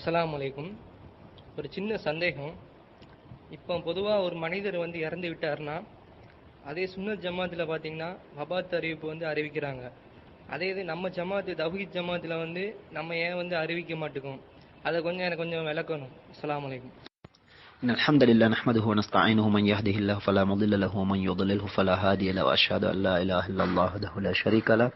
அஸ்லாம் அலைக்கும். ஒரு சின்ன சந்தேகம். இப்போ பொதுவாக ஒரு மனிதர் வந்து இறந்து விட்டார்னா அதே சுன்னத் ஜமாத்தில் பார்த்தீங்கன்னா வபாத் அறிவிப்பு வந்து அறிவிக்கிறாங்க. அதே இது நம்ம ஜமாத்து தவஹித் ஜமாத்தில் வந்து நம்ம ஏன் வந்து அறிவிக்க மாட்டேங்கும் அதை கொஞ்சம் எனக்கு கொஞ்சம் விளக்கணும். அஸ்லாம் அலைக்கும். إن الحمد لله نحمده ونستعينه من يهده الله فلا مضل له ومن يضلله فلا هادي له وأشهد أن لا إله إلا الله وحده لا شريك له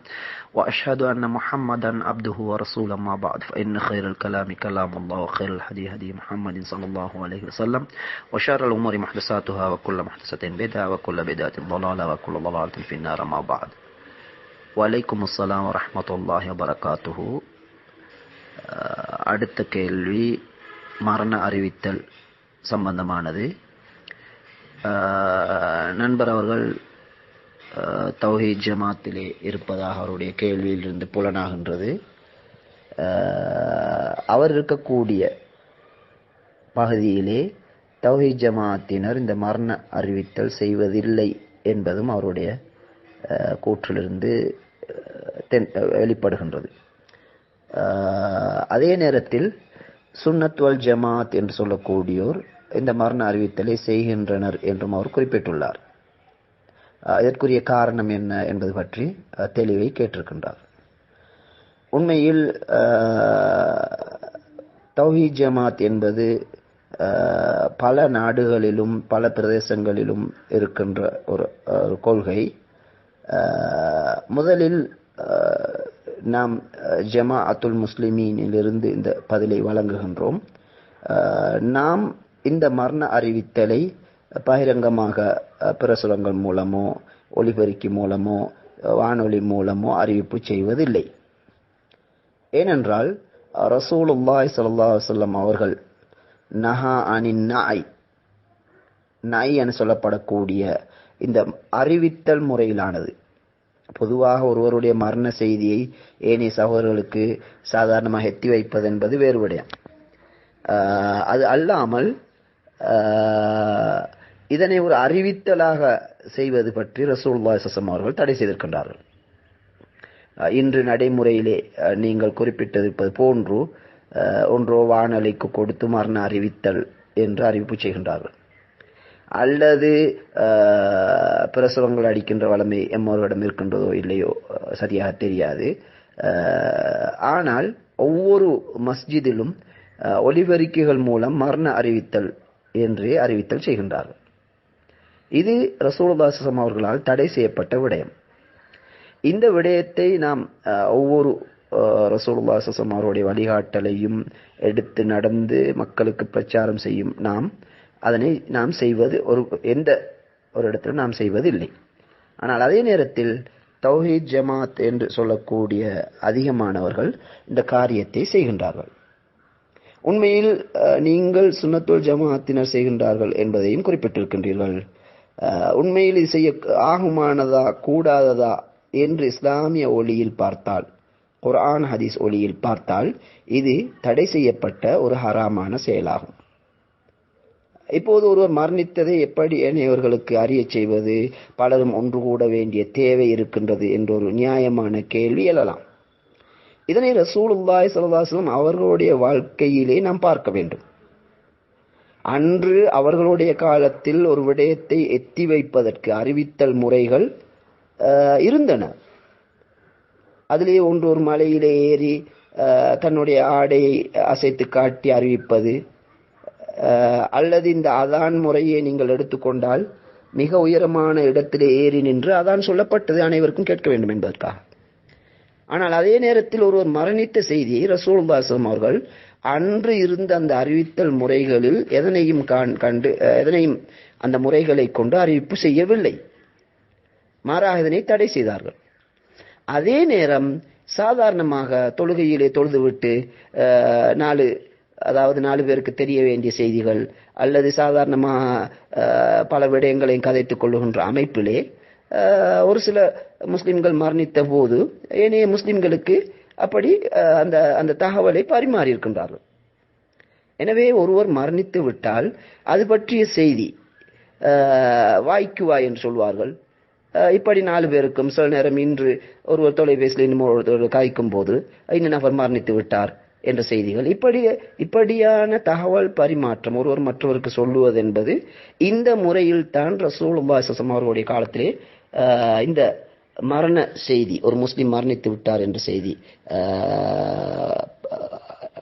وأشهد أن محمدا عبده ورسوله ما بعد فإن خير الكلام كلام الله وخير الحديث هدي محمد صلى الله عليه وسلم وشر الأمور محدثاتها وكل محدثة بدعة وكل بدعة ضلالة وكل ضلالة في النار ما بعد. وعليكم السلام ورحمة الله وبركاته. அடுத்த கேள்வி மரண அறிவித்தல் சம்பந்தமானது. நண்பர் அவர்கள் தௌஹி ஜமாத்திலே இருப்பதாக அவருடைய கேள்வியிலிருந்து புலனாகின்றது. அவர் இருக்கக்கூடிய பகுதியிலே தௌஹி ஜமாத்தினர் இந்த மரண அறிவித்தல் செய்வதில்லை என்பதும் அவருடைய கூற்றிலிருந்து தென் வெளிப்படுகின்றது. அதே நேரத்தில் சுன்னத்வல் ஜமாத் என்று சொல்லக்கூடியோர் இந்த மரண அறிவித்தலை செய்கின்றனர் என்றும் அவர் குறிப்பிட்டுள்ளார். இதற்குரிய காரணம் என்ன என்பது பற்றி தெளிவை கேட்டிருக்கின்றார். உண்மையில் தௌஹி ஜமாத் என்பது பல நாடுகளிலும் பல பிரதேசங்களிலும் இருக்கின்ற ஒரு ஒரு கொள்கை. முதலில் நாம் ஜமா அத்துல் முஸ்லிமீனிலிருந்து இந்த பதிலை வழங்குகின்றோம். நாம் இந்த மரண அறிவித்தலை பகிரங்கமாக பிரசுரங்கள் மூலமோ ஒளிபெருக்கி மூலமோ வானொலி மூலமோ அறிவிப்பு செய்வதில்லை. ஏனென்றால் ரசூலுல்லாய் சல்லா அலைஹி அவர்கள் நஹா அனின் நாய் நாய் என சொல்லப்படக்கூடிய இந்த அறிவித்தல் முறையிலானது. பொதுவாக ஒருவருடைய மரண செய்தியை ஏனைய சகோதரர்களுக்கு சாதாரணமாக எத்தி வைப்பது என்பது வேறு அது அல்லாமல் இதனை ஒரு அறிவித்தலாக செய்வது பற்றி ரசூல்லா சசம் அவர்கள் தடை செய்திருக்கின்றார்கள். இன்று நடைமுறையிலே நீங்கள் குறிப்பிட்டிருப்பது போன்று ஒன்றோ வானொலிக்கு கொடுத்து மரண அறிவித்தல் என்று அறிவிப்பு செய்கின்றார்கள். அல்லது பிரசவங்கள் அடிக்கின்ற வளமை எம்மோரிடம் இருக்கின்றதோ இல்லையோ சரியாக தெரியாது. ஆனால் ஒவ்வொரு மஸ்ஜிதிலும் ஒலிபெருக்கிகள் மூலம் மரண அறிவித்தல் என்றே அறிவித்தல் செய்கின்றார்கள் இது ரசூலதாசம் அவர்களால் தடை செய்யப்பட்ட விடயம். இந்த விடயத்தை நாம் ஒவ்வொரு ரசூலுல்லாசம் அவருடைய வழிகாட்டலையும் எடுத்து நடந்து மக்களுக்கு பிரச்சாரம் செய்யும் நாம் அதனை நாம் செய்வது ஒரு எந்த ஒரு இடத்துல நாம் செய்வதில்லை. ஆனால் அதே நேரத்தில் தௌஹீத் ஜமாத் என்று சொல்லக்கூடிய அதிகமானவர்கள் இந்த காரியத்தை செய்கின்றார்கள். உண்மையில் நீங்கள் சுன்னத்துல் ஜமாத்தினர் செய்கின்றார்கள் என்பதையும் குறிப்பிட்டிருக்கின்றீர்கள். உண்மையில் இது செய்ய ஆகுமானதா கூடாததா என்று இஸ்லாமிய ஒளியில் பார்த்தால் குர்ஆன் ஹதீஸ் ஒளியில் பார்த்தால் இது தடை செய்யப்பட்ட ஒரு ஹராமான செயலாகும். இப்போது ஒருவர் மரணித்ததை எப்படி ஏனையவர்களுக்கு அறியச் செய்வது? பலரும் ஒன்று கூட வேண்டிய தேவை இருக்கின்றது என்ற ஒரு நியாயமான கேள்வி எழலாம். இதனை ரசூலுல்லாய் ஸல்லல்லாஹு அவர்களுடைய வாழ்க்கையிலே நாம் பார்க்க வேண்டும். அன்று அவர்களுடைய காலத்தில் ஒரு விடயத்தை எத்தி வைப்பதற்கு அறிவித்தல் முறைகள் இருந்தன. அதிலே ஒன்று ஒரு மலையிலே ஏறி தன்னுடைய ஆடையை அசைத்து காட்டி அறிவிப்பது அல்லது இந்த அதான் முறையை நீங்கள் எடுத்துக்கொண்டால் மிக உயரமான இடத்திலே ஏறி நின்று அதான் சொல்லப்பட்டது அனைவருக்கும் கேட்க வேண்டும் என்பதற்காக. ஆனால் அதே நேரத்தில் ஒருவர் மரணித்த செய்தியை ரசூல்பாசம் அவர்கள் அன்று இருந்த அந்த அறிவித்தல் முறைகளில் எதனையும் கண்டு எதனையும் அந்த முறைகளை கொண்டு அறிவிப்பு செய்யவில்லை. மாறாக இதனை தடை செய்தார்கள். அதே நேரம் சாதாரணமாக தொழுகையிலே தொழுதுவிட்டு நாலு அதாவது நாலு பேருக்கு தெரிய வேண்டிய செய்திகள் அல்லது சாதாரணமாக பல விடயங்களையும் கதைத்துக் கொள்ளுகின்ற அமைப்பிலே ஒரு சில முஸ்லிம்கள் மரணித்த போது ஏனைய முஸ்லிம்களுக்கு அப்படி அந்த அந்த தகவலை பரிமாறி இருக்கின்றார்கள். எனவே ஒருவர் மரணித்து விட்டால் அது பற்றிய செய்தி அஹ், வாய்க்கு வாய் என்று சொல்வார்கள். இப்படி நாலு பேருக்கும் சில நேரம் இன்று ஒருவர் தொலைபேசியில் இன்னும் ஒருவர் காய்க்கும் போது இன்னும் நபர் மரணித்து விட்டார். என்ற செய்திகள். இப்படி இப்படியான தகவல் பரிமாற்றம் ஒருவர் மற்றவருக்கு சொல்லுவது என்பது இந்த முறையில் தான் ரசூல் ஸல்லல்லாஹு அவர்களுடைய காலத்திலே இந்த மரண செய்தி ஒரு முஸ்லீம் மரணித்து விட்டார் என்ற செய்தி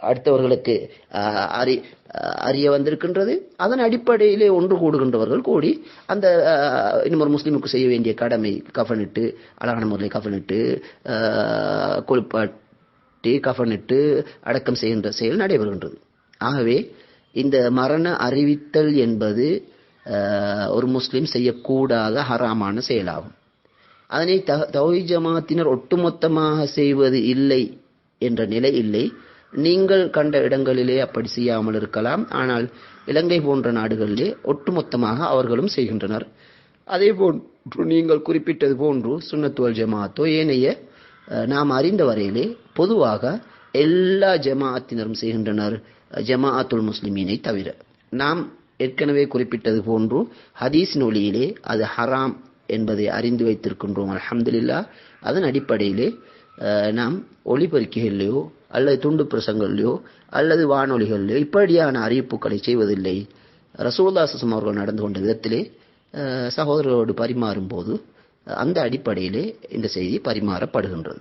அடுத்தவர்களுக்கு அறி அறிய வந்திருக்கின்றது. அதன் அடிப்படையிலே ஒன்று கூடுகின்றவர்கள் கூடி அந்த இன்னும் ஒரு முஸ்லீமுக்கு செய்ய வேண்டிய கடமை கஃனிட்டு அழகான முறையில் கஃனிட்டு கொழுப்பாட்டி கஃனிட்டு அடக்கம் செய்கின்ற செயல் நடைபெறுகின்றது. ஆகவே இந்த மரண அறிவித்தல் என்பது ஒரு முஸ்லீம் செய்யக்கூடாத ஹராமான செயலாகும். அதனை த- தௌஹி ஜமாத்தினர் ஒட்டுமொத்தமாக செய்வது இல்லை என்ற நிலை இல்லை. நீங்கள் கண்ட இடங்களிலே அப்படி செய்யாமல் இருக்கலாம். ஆனால் இலங்கை போன்ற நாடுகளிலே ஒட்டுமொத்தமாக அவர்களும் செய்கின்றனர். அதே போன்று நீங்கள் குறிப்பிட்டது போன்று சுண்ணத்துவல் ஜமாத்தோ ஏனைய நாம் அறிந்த வரையிலே பொதுவாக எல்லா ஜமாஅத்தினரும் செய்கின்றனர் ஜமாஅத்துல் முஸ்லிமீனை தவிர. நாம் ஏற்கனவே குறிப்பிட்டது போன்று ஹதீஸ் நொலியிலே அது ஹராம் என்பதை அறிந்து வைத்திருக்கின்றோம் அலமதுல்லா அதன் அடிப்படையிலே நாம் ஒளிபெருக்கிகளிலேயோ அல்லது துண்டு பிரசங்கங்களிலோ அல்லது வானொலிகளிலோ இப்படியான அறிவிப்புகளை செய்வதில்லை. ரசூல்லா அவர்கள் நடந்து கொண்ட விதத்திலே சகோதரரோடு பரிமாறும் போது அந்த அடிப்படையிலே இந்த செய்தி பரிமாறப்படுகின்றது.